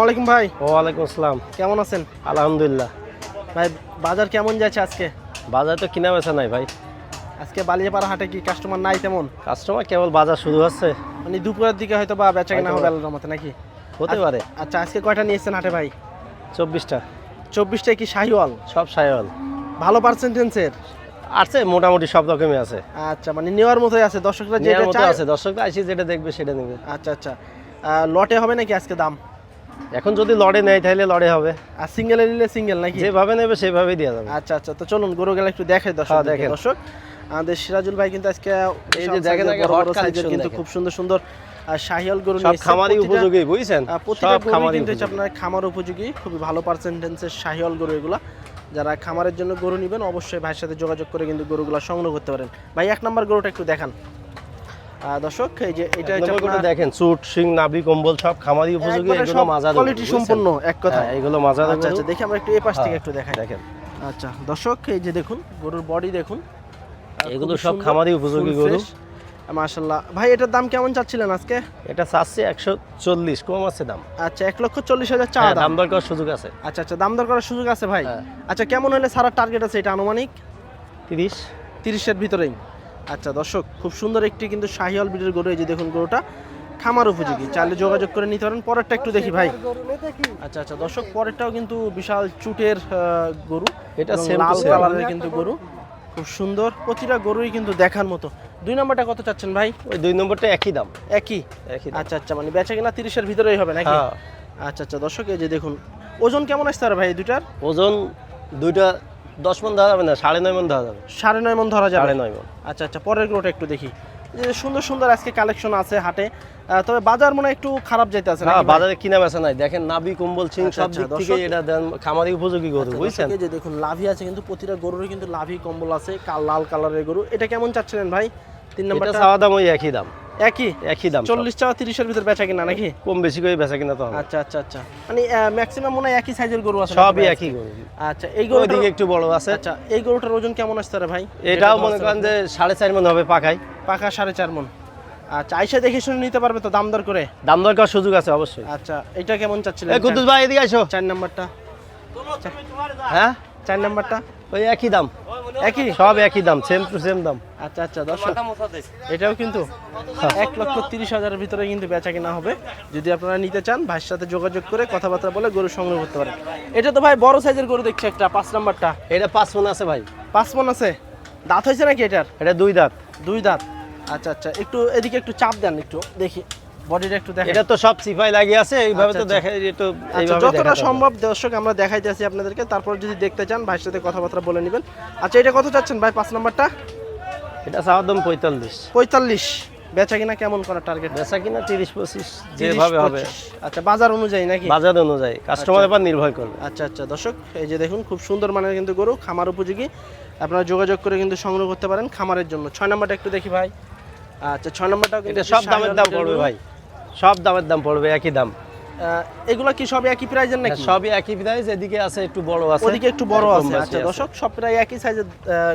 ওয়ালাইকুম ভাই। ওয়ালাইকুম আসসালাম। কেমন আছেন? আলহামদুলিল্লাহ। ভাই বাজার কেমন যাচ্ছে আজকে? বাজার তো কিনা বেচা নাই ভাই। আজকে বালিয়াপাড়া হাটে কি কাস্টমার নাই তেমন? কাস্টমার কেবল বাজার শুরু হচ্ছে। মানে দুপুরের দিকে হয়তো বা বেচা কেনা হবে আল্লাহর মতে নাকি? হতে পারে। আচ্ছা আজকে কয়টা নিয়েছেন হাটে ভাই? চব্বিশটা। চব্বিশটায় কি শাহিওয়াল? সব সাইওয়াল ভালো পার্সেন্টেন্সের আছে মোটামুটি সব রকমই আছে। আচ্ছা মানে নেওয়ার মতোই আছে। দর্শকরা যেটা চায় আছে। দর্শকরা আইসি যেটা দেখবে সেটা নেবে। আচ্ছা আচ্ছা। লটে হবে নাকি আজকে দাম? এখন যদি লড়ে নেয় তাহলে লড়ে হবে। আর সিঙ্গেলে নিলে সিঙ্গেল নাকি? যেভাবে নেবে সেভাবেই দেওয়া যাবে। আচ্ছা আচ্ছা তো চলুন গরু গেলে একটু দেখাই দর্শক হ্যাঁ, দেখেন। দর্শক আমাদের সিরাজুল ভাই কিন্তু আজকে এই যে দেখেন কিন্তু খুব সুন্দর সুন্দর আহ, শাহিওয়াল গরু সব প্রতিটা- উপযোগী বুঝছেন? প্রতিটা সব কিন্তু আপনার খামার উপযোগী খুবই ভালো পার্সেন্টেন্সের শাহিওয়াল গরু এগুলা। যারা খামারের জন্য গরু নেবেন অবশ্যই ভাইয়ের সাথে যোগাযোগ করে কিন্তু গরুগুলা সংগ্রহ করতে পারেন। ভাই এক নম্বর গরুটা একটু দেখান। দর্শক এই যে এটা হচ্ছে দেখেন চুট শিং নাভি কম্বল সব খামারই উপযোগী এগুলো মাজার কোয়ালিটি সম্পন্ন এক কথা এগুলো মাজার আচ্ছা আচ্ছা দেখি আমরা একটু এই পাশ থেকে হ্যাঁ, একটু দেখাই। দেখেন। আচ্ছা দর্শক এই যে দেখুন গরুর বডি দেখুন। এগুলো সব খামারই উপযোগী গরু। মাশাল্লাহ ভাই এটার দাম কেমন চাচ্ছিলেন আজকে? এটা চাচ্ছে একশো চল্লিশ কম আছে দাম। আচ্ছা এক লক্ষ চল্লিশ হাজার চা হ্যাঁ, দাম। দর করার সুযোগ আছে। আচ্ছা আচ্ছা দাম দর করার সুযোগ আছে ভাই। হ্যাঁ। আচ্ছা কেমন হলে সারার টার্গেট আছে এটা আনুমানিক? তিরিশ। তিরিশের ভিতরেই। আচ্ছা দর্শক খুব সুন্দর একটি কিন্তু শাহিওয়াল বিটের গরু এই যে দেখুন গরুটা। খামার উপযোগী। চাইলে যোগাযোগ করে নিতে পারেন। পরেরটা একটু দেখি ভাই। আচ্ছা আচ্ছা দর্শক পরেরটাও কিন্তু বিশাল চুটের গরু এটা লাল কালারের কিন্তু গরু। খুব সুন্দর। প্রতিটা গরুই কিন্তু দেখার মতো। দুই নম্বরটা কত চাচ্ছেন ভাই? ওই দুই নম্বরটা একই দাম। একই? একই আচ্ছা আচ্ছা মানে বেচা কিনা তিরিশের ভিতরেই হবে নাকি? হ্যাঁ। আচ্ছা আচ্ছা দর্শক এই যে দেখুন। ওজন কেমন আসতে পারে ভাই দুটার ওজন দুইটা দশ মন ধরা যাবে না সাড়ে নয় মন ধরা যাবে। সাড়ে নয় মন ধরা যাবে? সাড়ে নয় মন। আচ্ছা আচ্ছা পরের গরুটা একটু দেখি। যে সুন্দর সুন্দর আজকে কালেকশন আছে হাটে। তবে বাজার মনে একটু খারাপ যাইতে আছে হ্যাঁ বাজারে কিনা বেচা নাই। দেখেন নাভি কম্বল সিং আচ্ছা, সব আচ্ছা, দিক থেকে এটা দেন খামারি উপযোগী গরু বুঝছেন? যে দেখুন লাভি আছে কিন্তু প্রতিটা গরুরই কিন্তু লাভি কম্বল আছে কাল লাল কালারের গরু। এটা কেমন চাচ্ছিলেন ভাই? তিন এটা সাদা দাম ওই একই দাম। একই? একই দাম চল্লিশ টাকা তিরিশের ভিতর বেচা কিনা নাকি? কম বেশি করে বেচা কিনা তো আচ্ছা আচ্ছা আচ্ছা। মানে ম্যাক্সিমাম মনে হয় একই সাইজের গরু আছে সবই একই গরু। আচ্ছা এই গরুটা ওইদিকে একটু বড় আছে। আচ্ছা এই গরুটার ওজন কেমন আসতে পারে ভাই? এটাও মনে করেন যে সাড়ে চার মন হবে পাকাই পাকা সাড়ে চার মন। আচ্ছা আইসা দেখে শুনে নিতে পারবে তো দাম দর করে? দাম দর করার সুযোগ আছে অবশ্যই। আচ্ছা এটা কেমন চাচ্ছিলেন? এই কুদ্দুস ভাই এদিকে আসো চার নাম্বারটা? হ্যাঁ? চার নাম্বারটা? ওই একই দাম। একই? সব একই দাম সেম টু সেম দাম। আচ্ছা আচ্ছা দর্শক এটাও কিন্তু এক লক্ষ তিরিশ হাজারের ভিতরে কিন্তু বেচা কিনা হবে। যদি আপনারা নিতে চান ভাইয়ের সাথে যোগাযোগ করে কথাবার্তা বলে গরু সংগ্রহ করতে পারেন। এটা তো ভাই বড় সাইজের গরু দেখছি একটা পাঁচ নাম্বারটা। এটা পাঁচ মন আছে ভাই। পাঁচ মন আছে? দাঁত হয়েছে নাকি এটার? এটা দুই দাঁত। দুই দাঁত। আচ্ছা আচ্ছা একটু এদিকে একটু চাপ দেন একটু দেখি। বডিটা একটু দেখেন। এটা তো সব সিপাই লাগিয়ে আছে এইভাবে আচ্ছা, তো আচ্ছা। একটু আচ্ছা যতটা সম্ভব দর্শক আমরা দেখাইতেছি আপনাদেরকে। তারপর যদি দেখতে চান ভাইয়ের সাথে কথাবার্তা বলে নেবেন। আচ্ছা এটা কত চাচ্ছেন ভাই? পাঁচ নাম্বারটা? এটা চাওয়ার দাম পঁয়তাল্লিশ। পঁয়তাল্লিশ। বেচা কিনা কেমন করার টার্গেট বেচা কিনা তিরিশ পঁচিশ যেভাবে হবে। আচ্ছা বাজার অনুযায়ী নাকি? বাজার অনুযায়ী কাস্টমারের উপর নির্ভর করবে। আচ্ছা আচ্ছা দর্শক এই যে দেখুন খুব সুন্দর মানের কিন্তু গরু খামার উপযোগী। আপনারা যোগাযোগ করে কিন্তু সংগ্রহ করতে পারেন খামারের জন্য। ছয় নম্বরটা একটু দেখি ভাই। আচ্ছা ছয় নম্বরটাও কিন্তু এটা সব দামের দাম পড়বে ভাই। সব দামের দাম পড়বে একই দাম। এগুলা কি সব একই প্রাইজের নাকি? সবই একই প্রাইস এদিকে আছে একটু বড় আছে ওদিকে একটু বড় আছে। আচ্ছা দর্শক সব প্রায় একই সাইজের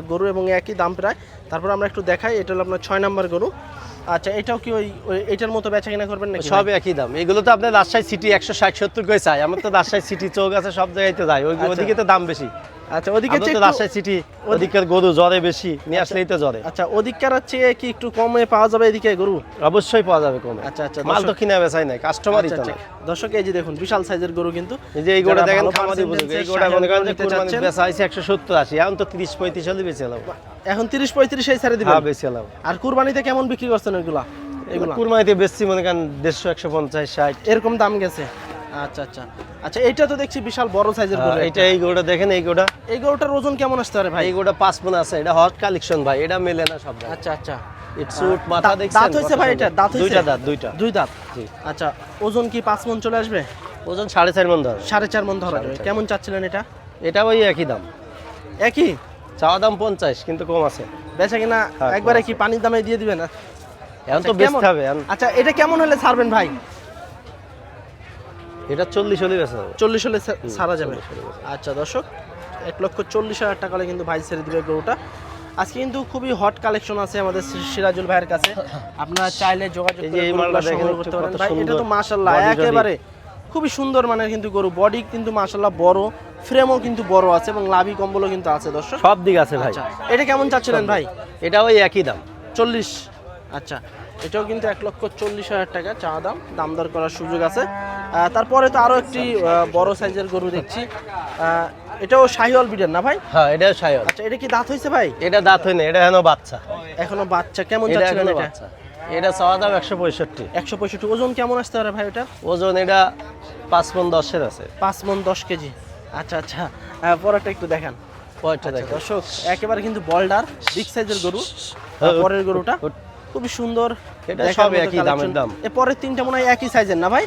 গরু এবং একই দাম প্রায়। তারপর আমরা একটু দেখাই এটা হলো আপনার ছয় নম্বর গরু। আচ্ছা এটাও কি ওই এটার মতো বেচা কিনা করবেন নাকি? সব একই দাম। এগুলো তো আপনার রাজশাহী সিটি একশো ষাট সত্তর করে চাই। আমার তো রাজশাহী সিটি চৌক আছে সব জায়গায় তো যাই। ওই আচ্ছা। ওদিকে তো দাম বেশি। আচ্ছা ওদিকে তো রাজশাহী সিটি গরু জ্বরে বেশি নিয়ে আসলেই তো জ্বরে। আচ্ছা ওদিককার চেয়ে কি একটু কমে পাওয়া যাবে এদিকে গরু? অবশ্যই পাওয়া যাবে কমে। আচ্ছা আচ্ছা মাল তো কিনা বেচাই নাই কাস্টমারই আচ্ছা, তো আচ্ছা। দর্শক এই যে দেখুন বিশাল সাইজের গরু কিন্তু এই যে এই যারা দেখেন খামারি উপযোগী এই percentage-এর মনে করেন যে কুরবানি বেচা সত্তর আশি এখন তো তিরিশ পঁয়ত্রিশ হলে বেঁচে এলাম এখন তিরিশ পঁয়ত্রিশ এই ছেড়ে দিবেন? হ্যাঁ এলাম আর কুরবানিতে কেমন বিক্রি করছেন ওইগুলা? এগুলা? কুরবানিতে বেচছি মনে করেন দেড়শো একশো পঞ্চাশ ষাট। এরকম দাম গেছে। আচ্ছা আচ্ছা। আচ্ছা এইটা তো দেখছি বিশাল বড় সাইজের গরু এটা এই গোটা দেখেন এই গোটা এই গরুটার ওজন কেমন আসতে পারে ভাই? এই গোটা পাঁচ মন আছে এটা হট কালেকশন ভাই এটা মেলে না সব আচ্ছা আচ্ছা। ইটসুট মাথা দেখছেন? দাঁত হয়েছে ভাই এটা? দাঁত হয়েছে? দুইটা দাঁত দুইটা। দুই দাঁত? আচ্ছা ওজন কি পাঁচ মন চলে আসবে? ওজন সাড়ে চার মন ধরে। সাড়ে চার মন ধরা যাবে। কেমন চাচ্ছিলেন এটা? এটা ওই একই দাম। একই? চাওয়া দাম পঞ্চাশ কিন্তু কম আছে। বেচা কিনা হ্যাঁ, একবারে কি পানির দামে দিয়ে দিবেন? এখন তো আচ্ছা, বেচতে হবে আচ্ছা এটা কেমন হলে ছাড়বেন ভাই? এটা চল্লিশ হলে বেচা যাবে। চল্লিশ হলে ছাড়া যাবে। 40 হলে বেচা আচ্ছা দর্শক এক লক্ষ চল্লিশ হাজার টাকা হলে কিন্তু ভাই ছেড়ে দিবে গরুটা। আজকে কিন্তু খুবই হট কালেকশন আছে আমাদের সিরাজুল ভাইয়ের কাছে। আপনারা চাইলে যোগাযোগ করতে পারেন। ভাই এটা তো সুন্দর। মাশাআল্লাহ একেবারে খুবই সুন্দর মানের কিন্তু গরু। বডি কিন্তু মাসাল্লাহ বড় ফ্রেমও কিন্তু বড় আছে এবং লাভি কম্বলও কিন্তু আছে দর্শক। সব দিক আছে ভাই। আচ্ছা এটা কেমন চাচ্ছিলেন ভাই? এটা ওই একই দাম। চল্লিশ। আচ্ছা এটাও কিন্তু এক লক্ষ চল্লিশ হাজার টাকা চা দাম। দাম দর করার সুযোগ আছে। তারপরে তো আরও একটি বড় সাইজের গরু দেখছি। এটাও শাহিওয়াল বিডের না ভাই? হ্যাঁ এটা সায়ল আচ্ছা এটা কি দাঁত হয়েছে ভাই? এটা দাঁত হয় না এটা এখনও বাচ্চা। এখনও বাচ্চা কেমন এটা এটা? বাচ্চা। এটা চাওয়া দাম একশো পঁয়ষট্টি। একশো পঁয়ষট্টি ওজন কেমন আসতে পারে ভাই ওটা ওজন এটা পাঁচ মন দশের আছে। পাঁচ মন দশ কেজি। আচ্ছা আচ্ছা পরেরটা একটু দেখান। পরেরটা আচ্ছা, দেখেন। দর্শক একেবারে কিন্তু বল্ডার বিগ সাইজের গরু হ্যাঁ, পরের গরুটা। খুবই সুন্দর এটা সব একই দামের দাম। এ পরের তিনটা মনে হয় একই সাইজের না ভাই?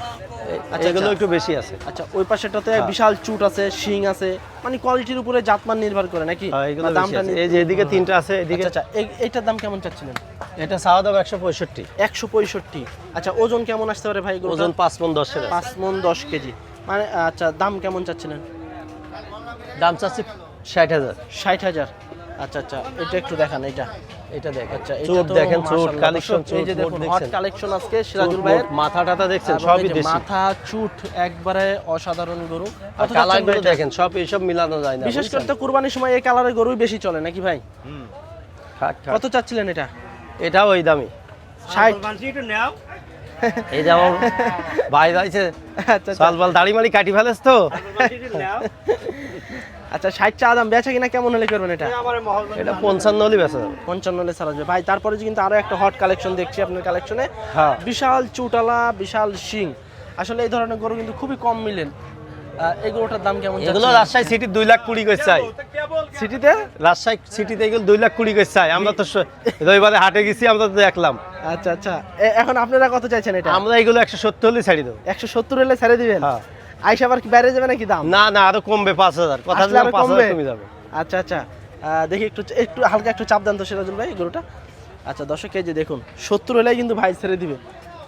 এগুলো আচ্ছা। একটু বেশি আছে। আচ্ছা ওই পাশেটাতে হ্যাঁ। বিশাল চুট আছে শিং আছে মানে কোয়ালিটির উপরে জাতমান নির্ভর করে নাকি? হ্যাঁ, এগুলো দামটা এই যে এদিকে তিনটা আছে এদিকে আচ্ছা আচ্ছা এইটার দাম কেমন চাচ্ছিলেন? এটা চাওয়া দাম একশো পঁয়ষট্টি। একশো পঁয়ষট্টি। আচ্ছা ওজন কেমন আসতে পারে ভাই ওজন পাঁচ মন আছে। পাঁচ মন দশ কেজি। মানে আচ্ছা দাম কেমন চাচ্ছিলেন? দাম চাচ্ছি ষাট হাজার। ষাট হাজার। আচ্ছা আচ্ছা এটা একটু দেখান এটা এটা দেখেন আচ্ছা এটা তো দেখেন চোট কালেকশন এই যে দেখুন হট দেখছেন। কালেকশন আজকে সিরাজুল ভাইয়ের। মাথা টাথা দেখছেন সবই দেশি। মাথা চুট একবারে অসাধারণ গরু। আর কত কালার যাচ্ছেনগুলো দেখেন। সব এইসব মিলানো যায় না বিশেষ করে তো কুরবানির সময় এই কালারের গরুই বেশি চলে নাকি ভাই? খাক। কত চাচ্ছিলেন এটা? এটাও ওই দামি। ষাট। এই যেমন ভাই যাইছে আচ্ছা আচ্ছা। সালবাল দাড়ি মাড়ি কাটি ফেলেছ তো। আচ্ছা ষাট চা দাম বেচা কিনা কেমন হলে করবেন এটা? এটা পঞ্চান্ন হলে বেচা যাবে। পঞ্চান্ন হলে সারা যাবে। ভাই তারপরে যে কিন্তু আরও একটা হট কালেকশন দেখছি আপনার কালেকশনে হ্যাঁ। বিশাল চুটালা বিশাল শিং। আসলে এই ধরনের গরু কিন্তু খুবই কম মিলেন গরুটার দাম কেমন এগুলো রাজশাহী সিটির দুই লাখ কুড়ি করে চাই। সিটিতে রাজশাহী সিটিতে এগুলো দুই লাখ কুড়ি করে চাই। আমরা তো রবিবারে হাটে গেছি আমরা তো দেখলাম। আচ্ছা আচ্ছা। এখন আপনারা কত চাইছেন এটা? আমরা এগুলো একশো সত্তর হলে ছাড়ি দেবো। একশো সত্তর হলে ছেড়ে দিবেন? হ্যাঁ। আইসা আবার কি বাইরে যাবে নাকি দাম? না না আরও কমবে পাঁচ হাজার। কথা দিলাম আরও পাঁচ কমবে? হাজার কমে যাবে। আচ্ছা আচ্ছা। দেখি একটু একটু হালকা একটু চাপ দেন তো সিরাজুল ভাই গরুটা। আচ্ছা দর্শক কেজি দেখুন সত্তর হলেই কিন্তু ভাই ছেড়ে দিবে।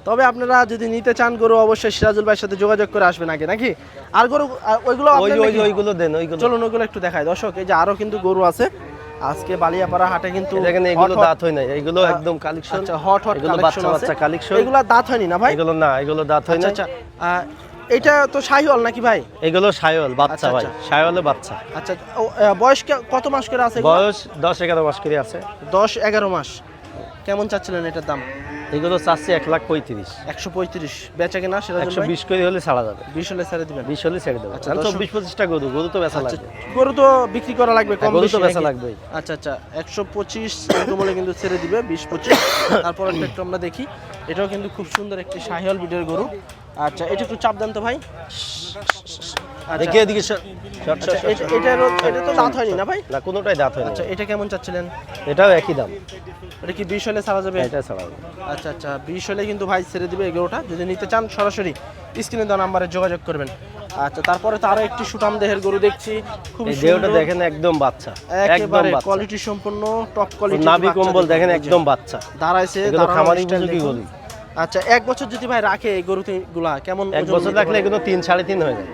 তবে আপনারা যদি নিতে চান গরু অবশ্যই সিরাজুল ভাইয়ের সাথে যোগাযোগ করে আসবেন আগে নাকি? আর গরু ওইগুলো ওই ওই ওইগুলো দেন ওইগুলো। চলুন ওইগুলো একটু দেখায় দর্শক এই যে আরও কিন্তু গরু আছে। আজকে বালিয়াপাড়া হাটে কিন্তু দেখেন এগুলো দাঁত হয় না এগুলো একদম কালেকশন আচ্ছা হট হট এগুলো বাচ্চা বাচ্চা কালেকশন এগুলো দাঁত হয়নি না ভাই? এগুলো না এগুলো দাঁত হয় আচ্ছা না। আচ্ছা। এটা তো শাহিওয়াল নাকি ভাই? এগুলো সায়ল বাচ্চা আচ্ছা, ভাই। আচ্ছা। বাচ্চা। আচ্ছা বয়স কত মাস করে আছে বয়স দশ এগারো মাস করে আছে। দশ এগারো মাস। কেমন চাচ্ছিলেন এটার দাম? এগুলো চাচ্ছি এক লাখ পঁয়ত্রিশ। একশো পঁয়ত্রিশ। বেচা কেনা সেটা একশো বিশ করে হলে ছাড়া যাবে। বিশ হলে ছেড়ে দিবেন। বিশ হলে ছেড়ে দেবো। আচ্ছা, এখন তো দর্শক- বিশ পঁচিশটা গরু গরু তো বেচা আচ্ছা, লাগবে। গরু তো বিক্রি করা লাগবে কম হ্যাঁ, গরু তো বেচা নাকি? লাগবেই। আচ্ছা আচ্ছা একশো পঁচিশ হলে কিন্তু ছেড়ে দিবে বিশ পঁচিশ। তারপর একটা একটু আমরা দেখি। এটাও কিন্তু খুব সুন্দর একটি শাহিওয়াল বিডের গরু। আচ্ছা এটা একটু চাপ দেন তো ভাই। দেখি এদিকে শ- শর্ট শর্ট এটা- এটা তো দাঁত হয়নি না ভাই? না কোনোটাই দাঁত হয় না আচ্ছা এটা কেমন চাচ্ছিলেন? এটাও একই দাম। এটা কি বিশ হলে ছাড়া যাবে? এটা ছাড়া আচ্ছা আচ্ছা বিশ হলে কিন্তু ভাই ছেড়ে দিবে যদি নিতে চান সরাসরি স্ক্রিনে দেওয়া নাম্বারে যোগাযোগ করবেন। আচ্ছা তারপরে তো আরও একটি সুটাম দেহের গরু দেখছি। খুব দেহটা দেখেন একদম বাচ্চা। একদম একেবারে কোয়ালিটি সম্পূর্ণ টপ কোয়ালিটি নাভি কম্বল দেখেন একদম বাচ্চা। দাঁড়াইছে খামারি। গরু। আচ্ছা এক বছর যদি ভাই রাখে এই গরু গুলা কেমন এক বছর রাখলে? এগুলো তিন সাড়ে তিন হয়ে যায়।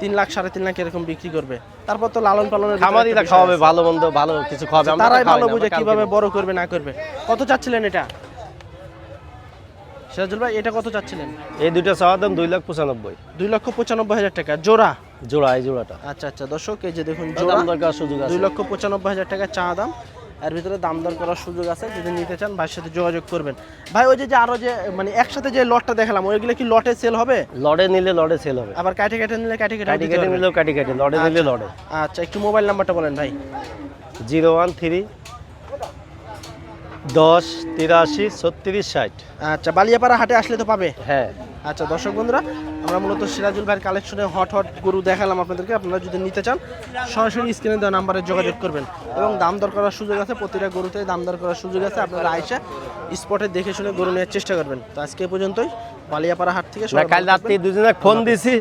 তিন লাখ সাড়ে তিন লাখ এরকম বিক্রি করবে। তারপর তো লালন পালনের খামারিরা খাওয়াবে ভালো মন্দ ভালো কিছু খাওয়াবে তারাই ভালো বুঝে কীভাবে বড় করবে না করবে। কত চাচ্ছিলেন এটা? সিরাজুল ভাই এটা কত চাচ্ছিলেন? এই দুইটা চাওয়ার দাম দুই লাখ পঁচানব্বই। দুই লক্ষ পঁচানব্বই হাজার টাকা। জোড়া? জোড়া এই জোড়াটা। আচ্ছা আচ্ছা দর্শক এই যে দেখুন জোড়া দরকার সুযোগ দুই লক্ষ পঁচানব্বই হাজার টাকা চা দাম। এর ভিতরে দাম দর করার সুযোগ আছে যদি নিতে চান ভাইয়ের সাথে যোগাযোগ করবেন। ভাই ওই যে যে আরও যে মানে একসাথে যে লটটা দেখালাম ওইগুলো কি লটে সেল হবে? লটে নিলে লটে সেল হবে। আবার কাটে কাটে নিলে কাটে কাটি কাটে কেটে নিলেও কাটি কেটে লড়ে নিলে লটে। আচ্ছা একটু মোবাইল নাম্বারটা বলেন ভাই। জিরো ওয়ান থ্রি দশ তিরাশি ছত্রিশ ষাট। আচ্ছা বালিয়াপাড়া হাটে আসলে তো পাবে? হ্যাঁ। আচ্ছা দর্শক বন্ধুরা আমরা মূলত সিরাজুল ভাইয়ের কালেকশনে হট হট গরু দেখালাম আপনাদেরকে। আপনারা যদি নিতে চান সরাসরি স্ক্রিনে দেওয়া নাম্বারে যোগাযোগ করবেন। এবং দাম দর করার সুযোগ আছে প্রতিটা গরুতে দাম দর করার সুযোগ আছে। আপনারা আইসা স্পটে দেখে শুনে গরু নেওয়ার চেষ্টা করবেন। তো আজকে পর্যন্তই। বালিয়াপাড়া হাট থেকে কাল রাত্রে দুজনে ফোন দিছি।